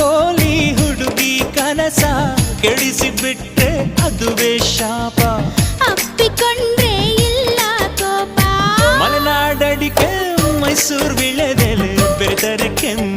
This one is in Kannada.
ಕೋಲಿ ಹುಡುಗಿ ಕನಸ ಕೆಡಿಸಿ ಅದುವೇ ಶಾಪ. ಅಪ್ಪಿಕೊಂಡ್ರೆ ಇಲ್ಲ ಕೋಪ. ಮಲೆನಾಡಡಿಕೆ ಮೈಸೂರು ಬೆಳೆದೆಲೆ ಬೆರೆತರೆ ಕೆಂಪ